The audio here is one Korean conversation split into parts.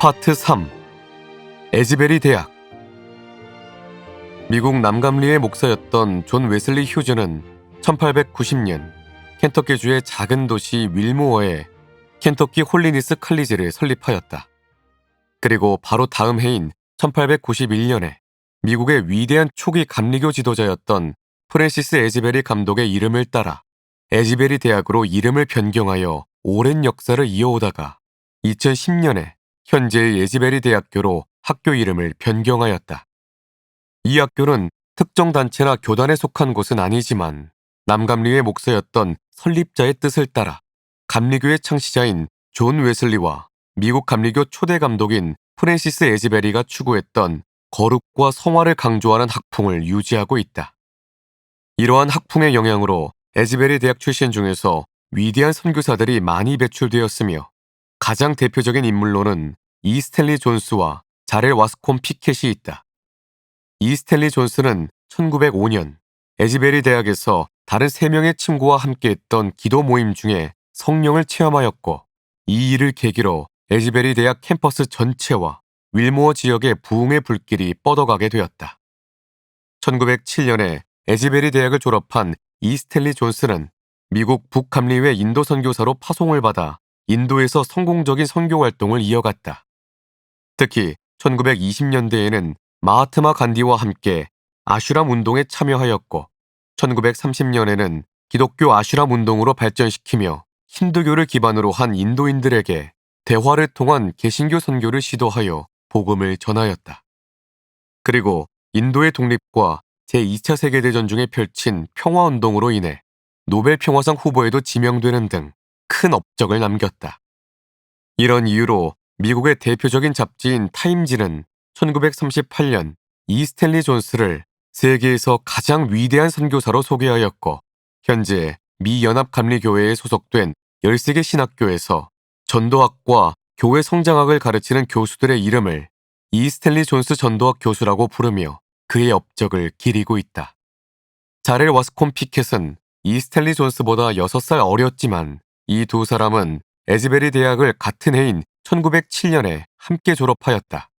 파트 3 에즈베리 대학 미국 남감리의 목사였던 존 웨슬리 휴즈는 1890년 켄터키주의 작은 도시 윌모어에 켄터키 홀리니스 칼리지를 설립하였다. 그리고 바로 다음 해인 1891년에 미국의 위대한 초기 감리교 지도자였던 프랜시스 에즈베리 감독의 이름을 따라 에즈베리 대학으로 이름을 변경하여 오랜 역사를 이어오다가 2010년에 현재의 에즈베리 대학교로 학교 이름을 변경하였다. 이 학교는 특정 단체나 교단에 속한 곳은 아니지만 남감리의 목사였던 설립자의 뜻을 따라 감리교의 창시자인 존 웨슬리와 미국 감리교 초대 감독인 프랜시스 에즈베리가 추구했던 거룩과 성화를 강조하는 학풍을 유지하고 있다. 이러한 학풍의 영향으로 에즈베리 대학 출신 중에서 위대한 선교사들이 많이 배출되었으며 가장 대표적인 인물로는 이스텔리 존스와 자렐 와스콤 피켓이 있다. 이스텔리 존스는 1905년 에즈베리 대학에서 다른 3명의 친구와 함께했던 기도 모임 중에 성령을 체험하였고 이 일을 계기로 에즈베리 대학 캠퍼스 전체와 윌모어 지역의 부흥의 불길이 뻗어가게 되었다. 1907년에 에즈베리 대학을 졸업한 이스텔리 존스는 미국 북감리회 인도 선교사로 파송을 받아 인도에서 성공적인 선교 활동을 이어갔다. 특히 1920년대에는 마하트마 간디와 함께 아슈람 운동에 참여하였고 1930년에는 기독교 아슈람 운동으로 발전시키며 힌두교를 기반으로 한 인도인들에게 대화를 통한 개신교 선교를 시도하여 복음을 전하였다. 그리고 인도의 독립과 제2차 세계대전 중에 펼친 평화운동으로 인해 노벨 평화상 후보에도 지명되는 등 큰 업적을 남겼다. 이런 이유로 미국의 대표적인 잡지인 타임지는 1938년 이스텔리 존스를 세계에서 가장 위대한 선교사로 소개하였고 현재 미 연합감리교회에 소속된 13개 신학교에서 전도학과 교회 성장학을 가르치는 교수들의 이름을 이스텔리 존스 전도학 교수라고 부르며 그의 업적을 기리고 있다. 자렐 와스콤 피켓은 이스텔리 존스보다 6살 어렸지만 이 두 사람은 에즈베리 대학을 같은 해인 1907년에 함께 졸업하였다.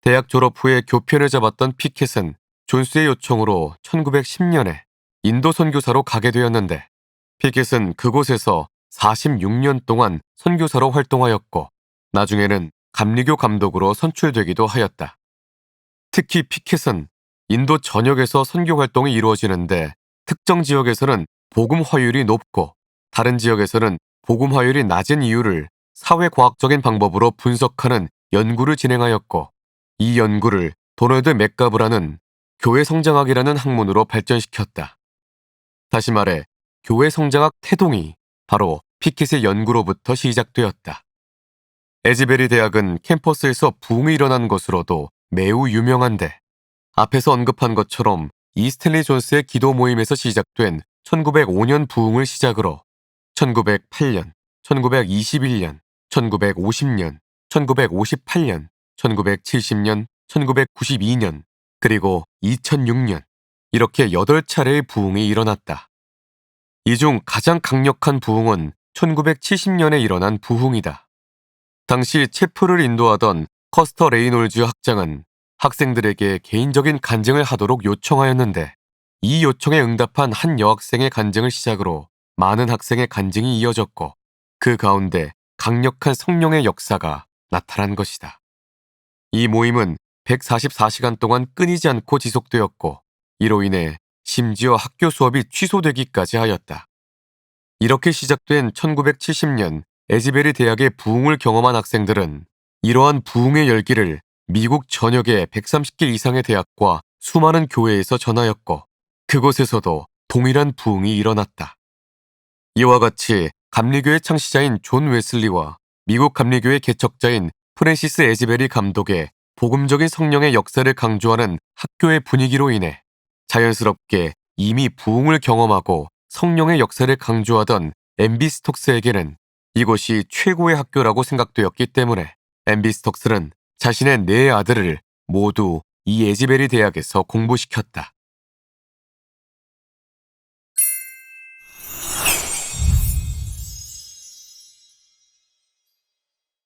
대학 졸업 후에 교편을 잡았던 피켓은 존스의 요청으로 1910년에 인도 선교사로 가게 되었는데 피켓은 그곳에서 46년 동안 선교사로 활동하였고 나중에는 감리교 감독으로 선출되기도 하였다. 특히 피켓은 인도 전역에서 선교 활동이 이루어지는데 특정 지역에서는 복음 화율이 높고 다른 지역에서는 복음 화율이 낮은 이유를 사회과학적인 방법으로 분석하는 연구를 진행하였고 이 연구를 도널드 맥가브라는 교회 성장학이라는 학문으로 발전시켰다. 다시 말해 교회 성장학 태동이 바로 피켓의 연구로부터 시작되었다. 에즈베리 대학은 캠퍼스에서 부흥이 일어난 것으로도 매우 유명한데 앞에서 언급한 것처럼 이스텔리 존스의 기도 모임에서 시작된 1905년 부흥을 시작으로 1908년, 1921년, 1950년, 1958년, 1970년, 1992년, 그리고 2006년 이렇게 8차례의 부흥이 일어났다. 이 중 가장 강력한 부흥은 1970년에 일어난 부흥이다. 당시 체프를 인도하던 커스터 레이놀즈 학장은 학생들에게 개인적인 간증을 하도록 요청하였는데 이 요청에 응답한 한 여학생의 간증을 시작으로 많은 학생의 간증이 이어졌고 그 가운데 강력한 성령의 역사가 나타난 것이다. 이 모임은 144시간 동안 끊이지 않고 지속되었고 이로 인해 심지어 학교 수업이 취소되기까지 하였다. 이렇게 시작된 1970년 에즈베리 대학의 부흥을 경험한 학생들은 이러한 부흥의 열기를 미국 전역의 130개 이상의 대학과 수많은 교회에서 전하였고 그곳에서도 동일한 부흥이 일어났다. 이와 같이 감리교의 창시자인 존 웨슬리와 미국 감리교의 개척자인 프랜시스 에즈베리 감독의 복음적인 성령의 역사를 강조하는 학교의 분위기로 인해 자연스럽게 이미 부흥을 경험하고 성령의 역사를 강조하던 엠비 스톡스에게는 이곳이 최고의 학교라고 생각되었기 때문에 엠비 스톡스는 자신의 네 아들을 모두 이 에즈베리 대학에서 공부시켰다.